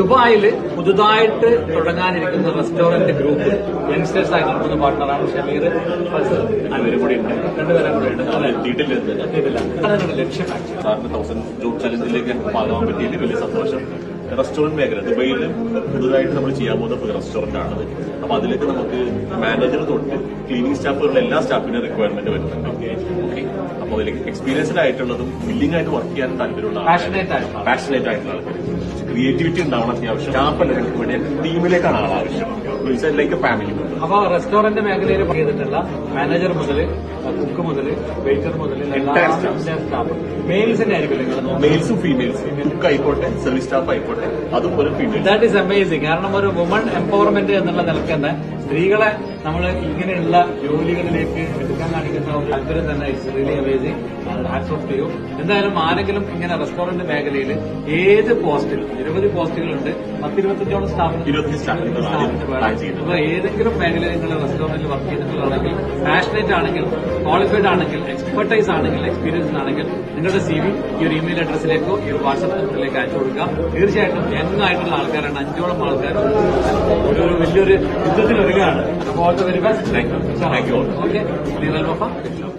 ദുബായിൽ പുതുതായിട്ട് തുടങ്ങാനിരിക്കുന്ന restaurant group youngsters ആയിട്ട് നടത്തുന്ന പാർട്ണറാണ് ഷമീർ അവരും കൂടി ഉണ്ട്. രണ്ടുപേരും കൂടെ ഉണ്ട്. അതാണ് ലക്ഷ്യം സാറിന് തൗസൻഡ് ജോബ് ചലഞ്ചിലേക്ക് ഭാഗമാകാൻ പറ്റിയതിൽ വലിയ സന്തോഷം. റെസ്റ്റോറന്റ് മേഖല ദുബൈയിൽ പുതുതായിട്ട് നമ്മൾ ചെയ്യാൻ പോകുന്ന റെസ്റ്റോറന്റ് ആണത് അപ്പൊ അതിലേക്ക് നമുക്ക് മാനേജർ തൊട്ട് ക്ലീനിങ് സ്റ്റാഫുകളുടെ എല്ലാ സ്റ്റാഫിന്റെ റിക്വയർമെന്റ് വരുന്നുണ്ട്. ഓക്കെ അപ്പൊ അതിലേക്ക് എക്സ്പീരിയൻസ്ഡ് ആയിട്ടുള്ളതും ബില്ലിംഗ് ആയിട്ട് വർക്ക് ചെയ്യാൻ താല്പര്യമുള്ള. പാഷനേറ്റ് ആയിട്ടുള്ള ആൾക്കാർ ക്രിയേറ്റിവിറ്റി ഉണ്ടാവണം അത്യാവശ്യം. സ്റ്റാഫല്ല എനിക്ക് വേണ്ടി ടീമിലേക്കാണ് ആവശ്യം. ലൈക്ക് ഫാമിലി അപ്പൊ റെസ്റ്റോറന്റ് മേഖലയിൽ ചെയ്തിട്ടുള്ള മാനേജർ മുതൽ കുക്ക് മുതൽ വെയിറ്റർ മുതൽ എല്ലാ Entire മെയിൽസ് സ്റ്റാഫ് മെയിൽസിന്റെ ആയിരിക്കും മെയിൽസും ഫീമെയിൽസ് കുക്ക് ആയിക്കോട്ടെ സർവീസ് സ്റ്റാഫ് ആയിക്കോട്ടെ അതുപോലെ ഫീമെയിൽ ദാറ്റ് ഈസ് അമേസിംഗ് കാരണം ഒരു വുമൺ എംപവർമെന്റ് എന്നുള്ള നിലയ്ക്ക് തന്നെ സ്ത്രീകളെ നമ്മൾ ഇങ്ങനെയുള്ള ജോലികളിലേക്ക് എടുക്കാൻ കാണിക്കുന്ന ഒരു താല്പര്യം തന്നെ it's really amazing hats off to എന്തായാലും ആരെങ്കിലും ഇങ്ങനെ റെസ്റ്റോറന്റ് മേഖലയിൽ ഏത് പോസ്റ്റിൽ നിരവധി പോസ്റ്റുകളുണ്ട് പത്തിരുപത്തഞ്ചോളം സ്റ്റാഫ് അപ്പൊ ഏതെങ്കിലും മേഖലയിൽ നിങ്ങൾ റെസ്റ്റോറന്റിൽ വർക്ക് ചെയ്തിട്ടുള്ളതാണെങ്കിൽ പാഷനേറ്റ് ആണെങ്കിൽ ക്വാളിഫൈഡ് ആണെങ്കിൽ എക്സ്പെർട്ടൈസ് ആണെങ്കിൽ എക്സ്പീരിയൻസ് ആണെങ്കിൽ നിങ്ങളുടെ സി വി ഈ ഒരു ഇമെയിൽ അഡ്രസ്സിലേക്കോ ഈ ഒരു വാട്സ്ആപ്പ് നമ്പറിലേക്ക് അയച്ചു കൊടുക്കാം തീർച്ചയായിട്ടും യങ് ആയിട്ടുള്ള ആൾക്കാരാണ് അഞ്ചോളം ആൾക്കാർ ഒരു ഒരു വലിയൊരു യുദ്ധത്തിൽ ഒരുങ്ങാണ് അപ്പോൾ all the very best Thank you. Thank you all. Okay